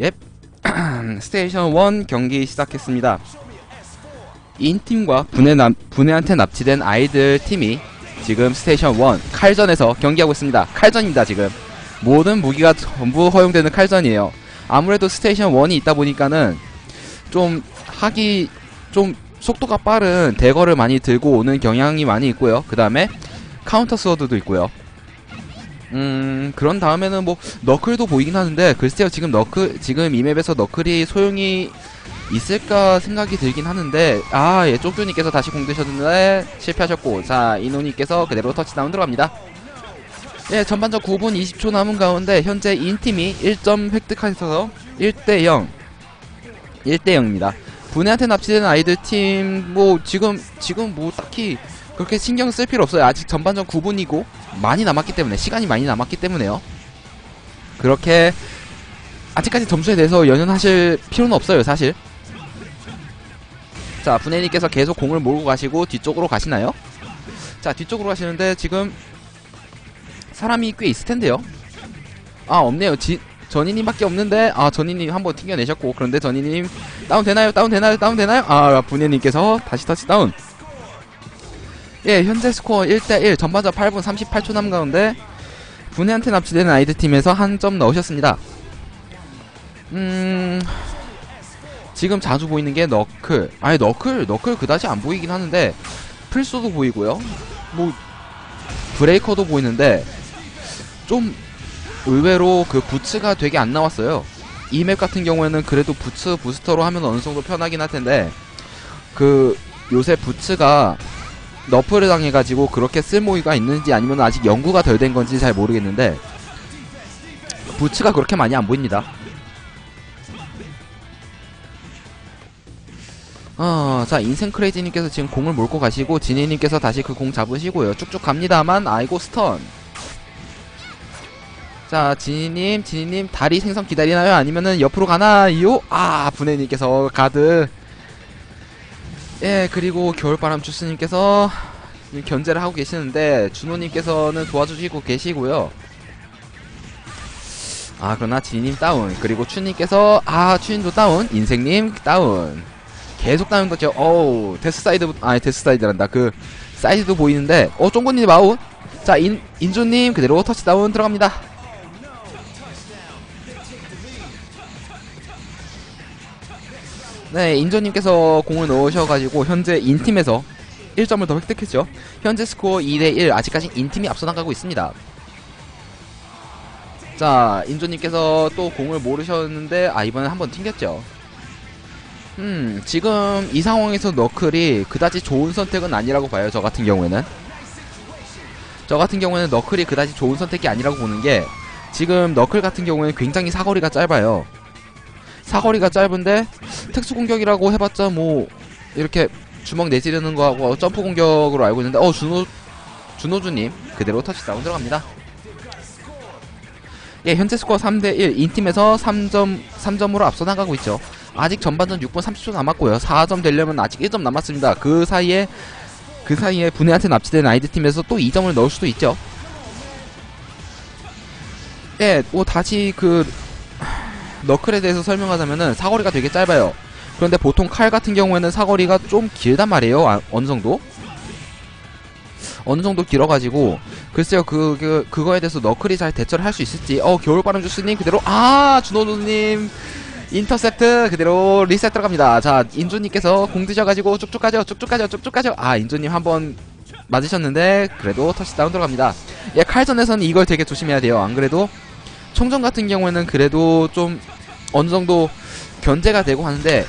예. 스테이션 1 경기 시작했습니다. 인팀과 분해 남, 분해한테 납치된 아이들 팀이 지금 스테이션 1 칼전에서 경기하고 있습니다. 칼전입니다, 지금. 모든 무기가 전부 허용되는 칼전이에요. 아무래도 스테이션 1이 있다 보니까는 좀 하기 좀 속도가 빠른 대거를 많이 들고 오는 경향이 많이 있고요. 그 다음에 카운터 스워드도 있고요. 음 그런 다음에는 뭐 너클도 보이긴 하는데 글쎄요 지금 너클 지금 이 맵에서 너클이 소용이 있을까 생각이 들긴 하는데 아예 쪽주님께서 다시 공 드셨는데 실패하셨고 자 이노님께서 그대로 터치다운 들어갑니다. 예 전반전 9분 20초 남은 가운데 현재 인팀이 1점 획득하셔서 1대0 1대0입니다. 분해한테 납치된 아이들 팀 뭐 지금 지금 뭐 딱히 그렇게 신경 쓸 필요 없어요 아직 전반전 9분이고 많이 남았기 때문에 시간이 많이 남았기 때문에요 그렇게 아직까지 점수에 대해서 연연하실 필요는 없어요 사실 자 분해님께서 계속 공을 몰고 가시고 뒤쪽으로 가시나요? 자 뒤쪽으로 가시는데 지금 사람이 꽤 있을 텐데요 아 없네요 지, 전이님밖에 없는데 아 전이님 한번 튕겨내셨고 그런데 전이님 다운 되나요? 다운 되나요? 다운 되나요? 아 분해님께서 다시 터치 다운 예 현재 스코어 1대1 전반전 8분 38초 남은 가운데 분해한테 납치되는 아이들 팀에서 한 점 넣으셨습니다. 음 지금 자주 보이는 게 너클. 아니 너클 너클 그다지 안 보이긴 하는데 플소도 보이고요. 뭐 브레이커도 보이는데 좀 의외로 그 부츠가 되게 안 나왔어요. 이 맵 같은 경우에는 그래도 부츠 부스터로 하면 어느 정도 편하긴 할 텐데 그 요새 부츠가 너프를 당해가지고 그렇게 쓸모가 있는지 아니면 아직 연구가 덜 된 건지 잘 모르겠는데 부츠가 그렇게 많이 안 보입니다 어, 자, 인생 크레이지님께서 지금 공을 몰고 가시고, 지니님께서 다시 그 공 잡으시고요. 쭉쭉 갑니다만, 아이고, 스턴. 자, 지니님, 지니님, 다리 생성 기다리나요? 아니면은 옆으로 가나요? 아, 분해님께서 가드. 예, 그리고 겨울바람 주스님께서 견제를 하고 계시는데, 준호님께서는 도와주시고 계시고요. 아, 그러나 지니님 다운. 그리고 추님께서, 아, 추님도 다운. 인생님 다운. 계속 다운 거죠. 어우, 데스 사이드, 아니, 데스 사이드란다. 그, 사이드도 보이는데, 어, 쫑고님 아웃. 자, 인, 인조님 그대로 터치다운 들어갑니다. 네, 인조님께서 공을 넣으셔가지고, 현재 인팀에서 1점을 더 획득했죠. 현재 스코어 2대1, 아직까지 인팀이 앞서 나가고 있습니다. 자, 인조님께서 또 공을 모르셨는데, 아, 이번엔 한번 튕겼죠. 음, 지금 이 상황에서 너클이 그다지 좋은 선택은 아니라고 봐요, 저 같은 경우에는. 저 같은 경우에는 너클이 그다지 좋은 선택이 아니라고 보는 게, 지금 너클 같은 경우에는 굉장히 사거리가 짧아요. 사거리가 짧은데, 특수 공격이라고 해봤자 뭐, 이렇게 주먹 내지르는 거하고 점프 공격으로 알고 있는데, 어, 준호, 준호주님, 그대로 터치다운 들어갑니다. 예, 현재 스코어 3대1, 인팀에서 3점, 3점으로 앞서 나가고 있죠. 아직 전반전 6분 30초 남았고요. 4점 되려면 아직 1점 남았습니다. 그 사이에 그 사이에 분해한테 납치된 아이드 팀에서 또 2점을 넣을 수도 있죠. 예, 뭐 다시 그 너클에 대해서 설명하자면은 사거리가 되게 짧아요. 그런데 보통 칼 같은 경우에는 사거리가 좀 길단 말이에요. 아, 어느 정도? 어느 정도 길어가지고 글쎄요 그, 그 그거에 대해서 너클이 잘 대처를 할 수 있을지 어 겨울바람 주스님 그대로 아 준호누님 인터셉트 그대로 리셋 들어갑니다. 자, 인조님께서 공 드셔가지고 쭉쭉 가죠, 쭉쭉 가죠, 쭉쭉 가죠. 아, 인조님 한번 맞으셨는데 그래도 터치다운 들어갑니다. 예, 칼전에서는 이걸 되게 조심해야 돼요. 안 그래도 총전 같은 경우에는 그래도 좀 어느 정도 견제가 되고 하는데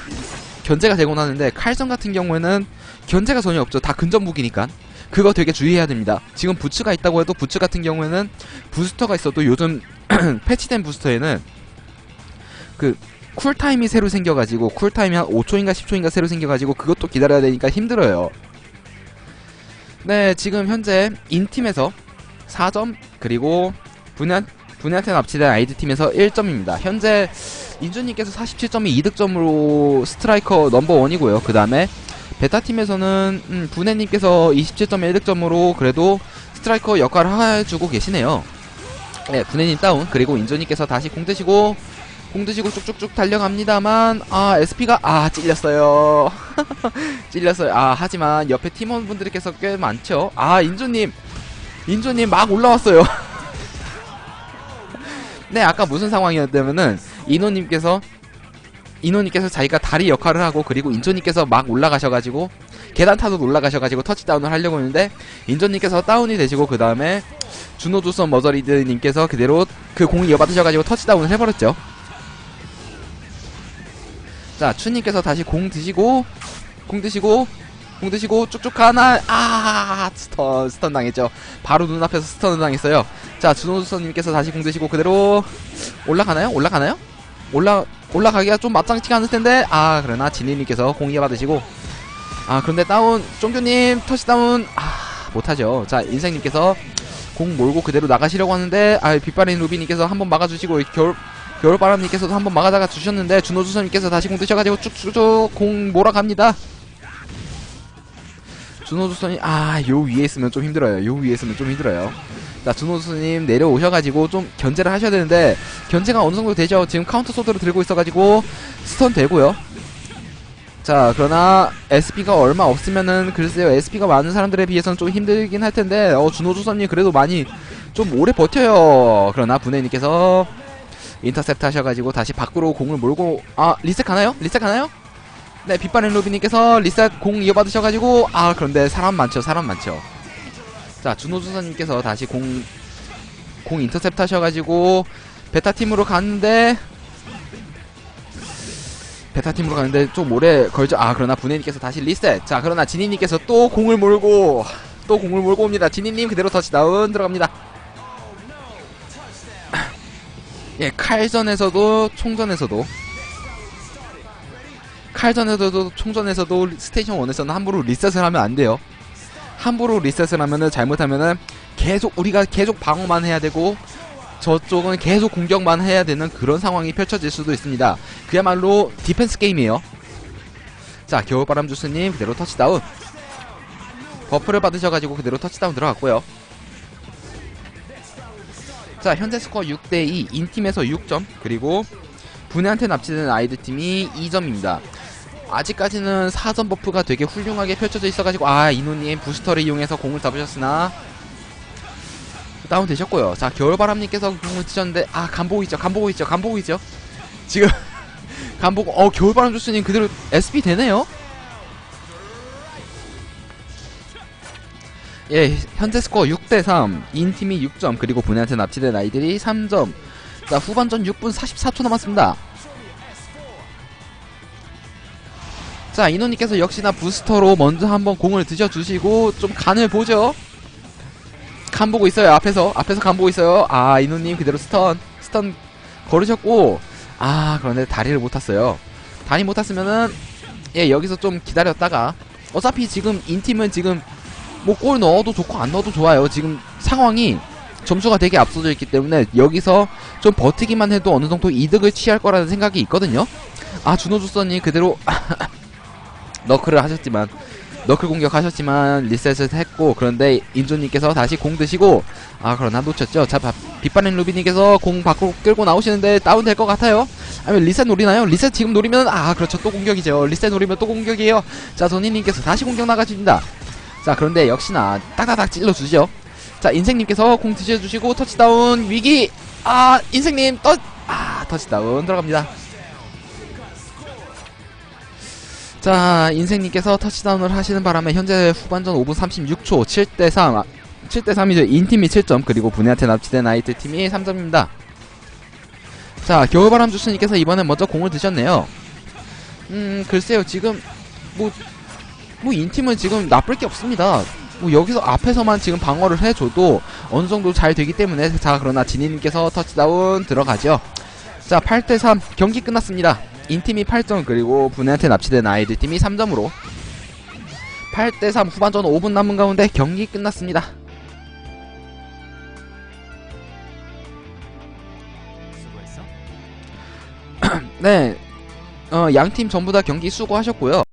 견제가 되곤 하는데 칼전 같은 경우에는 견제가 전혀 없죠. 다 근접 무기니까. 그거 되게 주의해야 됩니다. 지금 부츠가 있다고 해도 부츠 같은 경우에는 부스터가 있어도 요즘 패치된 부스터에는 그 쿨타임이 새로 생겨가지고 쿨타임이 한 5초인가 10초인가 새로 생겨가지고 그것도 기다려야 되니까 힘들어요 네 지금 현재 인팀에서 4점 그리고 분야 분야한테 납치된 아이드 팀에서 1점입니다. 현재 인주님께서 47점이 이득점으로 스트라이커 넘버원이고요. 그 다음에 베타팀에서는 음, 분해님께서 27점의 1득점으로 그래도 스트라이커 역할을 해주고 계시네요. 네 분해님 다운. 그리고 인조님께서 다시 공 드시고 공 드시고 쭉쭉쭉 달려갑니다만 아 SP가 아 찔렸어요. 찔렸어요. 아 하지만 옆에 팀원분들께서 꽤 많죠. 아 인조님. 인조님 막 올라왔어요 네 아까 무슨 상황이었냐면은 인호님께서 인호님께서 자기가 다리 역할을 하고 그리고 인조님께서 막 올라가셔가지고 계단 타도 올라가셔가지고 터치다운을 하려고 했는데 인조님께서 다운이 되시고 그 다음에 준호조선 머저리드님께서 그대로 그 공을 이어받으셔가지고 터치다운을 해버렸죠. 자 추님께서 다시 공 드시고 공 드시고 공 드시고 쭉쭉 가나 아 스턴 스턴 당했죠. 바로 눈앞에서 스턴을 당했어요 자 준호조선님께서 다시 공 드시고 그대로 올라가나요? 올라가나요? 올라 올라가기가 좀 마땅치가 않을 텐데. 아 그러나 진리님께서 공 이어받으시고. 아 그런데 다운 쫑교님 터치다운. 아 못하죠. 자 인생님께서 공 몰고 그대로 나가시려고 하는데 아 빗바린 루비님께서 한번 막아주시고 겨울 겨울바람님께서도 한번 막아다가 주셨는데 준호주선님께서 다시 공 드셔가지고 쭉쭉쭉 공 몰아갑니다. 준호주선이 아 요 위에 있으면 좀 힘들어요. 요 위에 있으면 좀 힘들어요 자 준호주선님 내려오셔가지고 좀 견제를 하셔야 되는데 견제가 어느 정도 되죠 지금 카운터 소드를 들고 있어가지고 스턴 되고요 자 그러나 SP가 얼마 없으면은 글쎄요 SP가 많은 사람들에 비해서는 좀 힘들긴 할 텐데 어 준호주선님 그래도 많이 좀 오래 버텨요 그러나 분해님께서 인터셉트 하셔가지고 다시 밖으로 공을 몰고 아 리셋 가나요? 리셋 가나요? 네 빗바른 로비님께서 리셋 공 이어받으셔가지고 아 그런데 사람 많죠 사람 많죠 자 준호주선님께서 다시 공 공 인터셉트 하셔가지고 베타팀으로 갔는데 베타팀으로 가는데 좀 오래 걸죠? 아 그러나 분해님께서 다시 리셋. 자 그러나 지니님께서 또 공을 몰고 또 공을 몰고 옵니다. 지니님 그대로 터치다운 들어갑니다. 예, 칼전에서도 총전에서도 칼전에서도 총전에서도 스테이션 1에서는 함부로 리셋을 하면 안 돼요. 함부로 리셋을 하면은 잘못하면은 계속 우리가 계속 방어만 해야 되고 저쪽은 계속 공격만 해야 되는 그런 상황이 펼쳐질 수도 있습니다. 그야말로 디펜스 게임이에요. 자, 겨울바람 주스님 그대로 터치다운. 버프를 받으셔가지고 그대로 터치다운 들어갔고요. 자 현재 스코어 6대2 인팀에서 6점 그리고 분해한테 납치된 아이들 팀이 2점입니다 아직까지는 4점 버프가 되게 훌륭하게 펼쳐져 있어가지고 아 이노님 부스터를 이용해서 공을 잡으셨으나 다운 되셨고요 자 겨울바람님께서 공을 치셨는데 아 간보고 있죠 간보고 있죠 간보고 있죠 지금 간보고 어 겨울바람 주스님 그대로 SP 되네요 예, 현재 스코어 6대3, 인팀이 6점, 그리고 분해한테 납치된 아이들이 3점. 자, 후반전 6분 44초 남았습니다. 자, 인호님께서 역시나 부스터로 먼저 한번 공을 드셔주시고, 좀 간을 보죠? 간 보고 있어요, 앞에서. 앞에서 간 보고 있어요. 아, 인호님 그대로 스턴, 스턴 걸으셨고, 아, 그런데 다리를 못 탔어요. 다리 못 탔으면은, 예, 여기서 좀 기다렸다가, 어차피 지금 인팀은 지금 뭐 골 넣어도 좋고 안 넣어도 좋아요. 지금 상황이 점수가 되게 앞서져 있기 때문에 여기서 좀 버티기만 해도 어느 정도 이득을 취할 거라는 생각이 있거든요. 아 준호주선이 그대로 너클을 하셨지만 너클 공격하셨지만 리셋을 했고 그런데 인조님께서 다시 공 드시고 아 그러나 놓쳤죠. 자 바- 빗바른 루비님께서 공 밖으로 끌고 나오시는데 다운될 것 같아요. 아니면 리셋 노리나요? 리셋 지금 노리면 아 그렇죠 또 공격이죠. 리셋 노리면 또 공격이에요. 자 손이님께서 다시 공격 나가줍니다. 자 그런데 역시나 딱딱딱 찔러주죠 자 인생님께서 공 드셔주시고 터치다운 위기 아 인생님 떠 아 터치다운 들어갑니다 자 인생님께서 터치다운을 하시는 바람에 현재 후반전 5분 36초 7대3 아, 7대3이죠 인팀이 7점 그리고 분해한테 납치된 아이트 팀이 3점입니다 자 겨울바람 주스님께서 이번엔 먼저 공을 드셨네요 음 글쎄요 지금 뭐 뭐 인팀은 지금 나쁠 게 없습니다. 뭐 여기서 앞에서만 지금 방어를 해줘도 어느 정도 잘 되기 때문에 자 그러나 진희님께서 터치다운 들어가죠. 자 8대3 경기 끝났습니다. 인팀이 8점 그리고 분해한테 납치된 아이들 팀이 3점으로 8대3 후반전 5분 남은 가운데 경기 끝났습니다. 네, 어, 양팀 전부 다 경기 수고하셨고요.